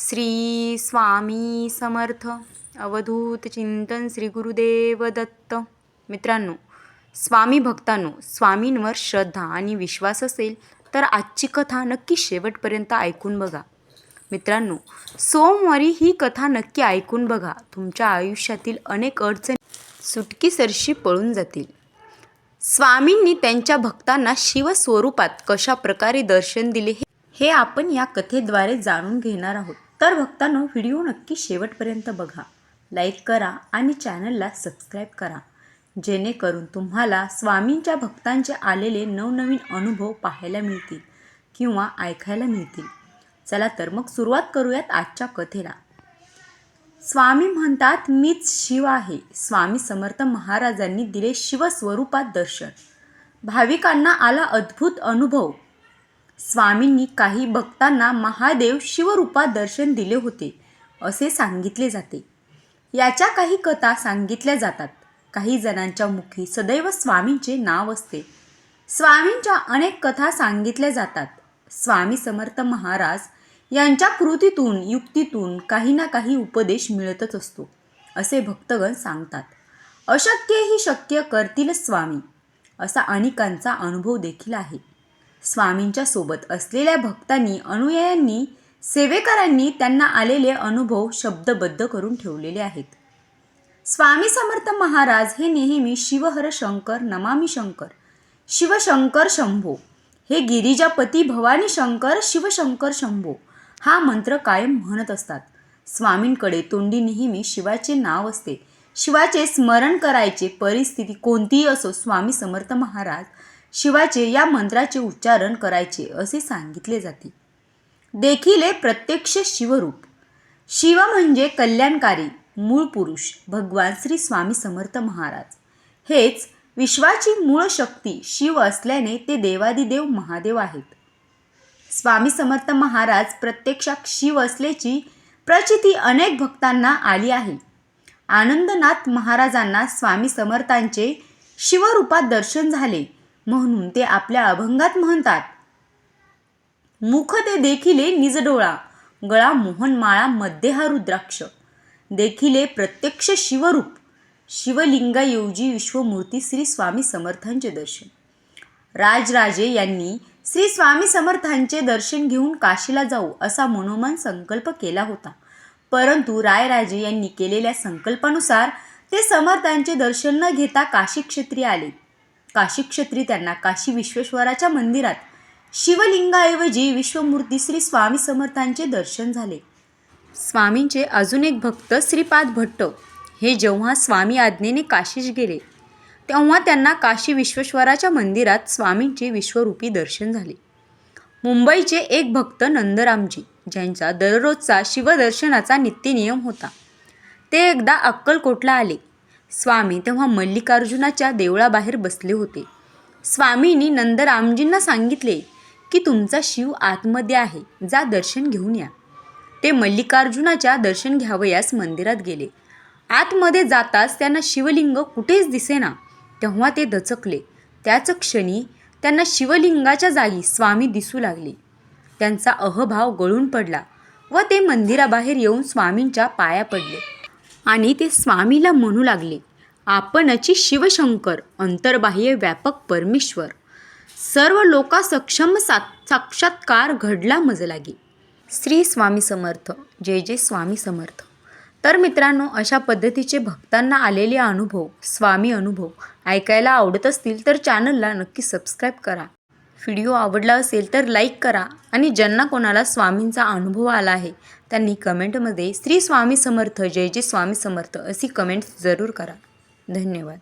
श्री स्वामी समर्थ. अवधूत चिंतन श्री गुरुदेव दत्त. मित्रांनो स्वामी भक्तांनो स्वामींवर श्रद्धा आणि विश्वास असेल तर आजची कथा नक्की शेवटपर्यंत ऐकून बघा. मित्रांनो सोमवारी ही कथा नक्की ऐकून बघा. तुमच्या आयुष्यातील अनेक अडचणी सुटकीसरशी पळून जातील. स्वामींनी त्यांच्या भक्तांना शिवस्वरूपात कशा प्रकारे दर्शन दिले हे हे आपण या कथेद्वारे जाणून घेणार आहोत. तर भक्तांनो व्हिडिओ नक्की शेवटपर्यंत बघा. लाईक करा आणि चॅनलला सबस्क्राईब करा. जेणेकरून तुम्हाला स्वामींच्या भक्तांचे आलेले नवनवीन अनुभव पाहायला मिळतील किंवा ऐकायला मिळतील. चला तर मग सुरुवात करूयात आजच्या कथेला. स्वामी म्हणतात मीच शिव आहे. स्वामी समर्थ महाराजांनी दिले शिवस्वरूपात दर्शन. भाविकांना आला अद्भुत अनुभव. स्वामींनी काही भक्तांना महादेव शिवरूपात दर्शन दिले होते असे सांगितले जाते. याच्या काही कथा सांगितल्या जातात. काही जणांच्या मुखी सदैव स्वामींचे नाव असते. स्वामींच्या अनेक कथा सांगितल्या जातात. स्वामी समर्थ महाराज यांच्या कृतीतून युक्तीतून काही ना काही उपदेश मिळतच असतो असे भक्तगण सांगतात. अशक्य ही शक्य करतील स्वामी असा अनेकांचा अनुभव देखील आहे. स्वामींच्या सोबत असलेल्या भक्तांनी अनुयायांनी सेवेकरांनी त्यांना आलेले अनुभव शब्दबद्ध करून ठेवलेले आहेत. स्वामी समर्थ महाराज हे नेहमी शिवहर शंकर नमामी शंकर शिवशंकर शंभो हे गिरिजापती भवानी शंकर शिवशंकर शंभो हा मंत्र कायम म्हणत असतात. स्वामींकडे तोंडी नेहमी शिवाचे नाव असते. शिवाचे स्मरण करायचे परिस्थिती कोणतीही असो स्वामी समर्थ महाराज शिवाचे या मंत्राचे उच्चारण करायचे असे सांगितले जाते. देखील प्रत्यक्ष शिवरूप. शिव म्हणजे कल्याणकारी मूळ पुरुष भगवान श्री स्वामी समर्थ महाराज. हेच विश्वाची मूळ शक्ती शिव असल्याने ते देवादिदेव महादेव आहेत. स्वामी समर्थ महाराज प्रत्यक्षात शिव असल्याची प्रचिती अनेक भक्तांना आली आहे. आनंदनाथ महाराजांना स्वामी समर्थांचे शिवरूपात दर्शन झाले. म्हणून ते आपल्या अभंगात म्हणतात. मुख ते देखिले निजडोळा गळा मोहनमाळा मध्ये हा रुद्राक्ष. देखिले प्रत्यक्ष शिवरूप शिवलिंगाऐवजी विश्वमूर्ती श्री स्वामी समर्थांचे दर्शन. राजराजे यांनी श्री स्वामी समर्थांचे दर्शन घेऊन काशीला जाऊ असा मनोमन संकल्प केला होता. परंतु रायराजे यांनी केलेल्या संकल्पानुसार ते समर्थांचे दर्शन न घेता काशी क्षेत्री आले. काशीक्षत्री त्यांना काशी विश्वेश्वराच्या मंदिरात शिवलिंगाऐवजी विश्वमूर्ती श्री स्वामी समर्थांचे दर्शन झाले. स्वामींचे अजून एक भक्त श्रीपाद भट्ट हे जेव्हा स्वामी आज्ञेने काशीस गेले तेव्हा त्यांना काशी विश्वेश्वराच्या मंदिरात स्वामींचे विश्वरूपी दर्शन झाले. मुंबईचे एक भक्त नंदरामजी ज्यांचा दररोजचा शिवदर्शनाचा नित्यनियम होता ते एकदा अक्कलकोटला आले. स्वामी तेव्हा मल्लिकार्जुनाच्या देवळाबाहेर बसले होते. स्वामींनी नंदरामजींना सांगितले की तुमचा शिव आतमध्ये आहे जा दर्शन घेऊन या. ते मल्लिकार्जुनाच्या दर्शन घ्यावयास मंदिरात गेले. आतमध्ये जाताच त्यांना शिवलिंग कुठेच दिसेना तेव्हा ते दचकले. त्याच क्षणी त्यांना शिवलिंगाच्या जागी स्वामी दिसू लागले. त्यांचा अहभाव गळून पडला व ते मंदिराबाहेर येऊन स्वामींच्या पाया पडले. आणि ते स्वामीला म्हणू लागले आपणची शिवशंकर अंतर्बाह्य व्यापक परमेश्वर. सर्व लोका सक्षम सा साक्षात्कार घडला मजलागी. श्री स्वामी समर्थ. जय जय स्वामी समर्थ. तर मित्रांनो अशा पद्धतीचे भक्तांना आलेले अनुभव स्वामी अनुभव ऐकायला आवडत असतील तर चॅनलला नक्की सबस्क्राईब करा. व्हिडिओ आवडला असेल तर लाईक करा आणि ज्यांना कोणाला स्वामींचा अनुभव आला आहे त्यांनी कमेंटमध्ये श्री स्वामी समर्थ जय जय स्वामी समर्थ अशी कमेंट्स जरूर करा. धन्यवाद.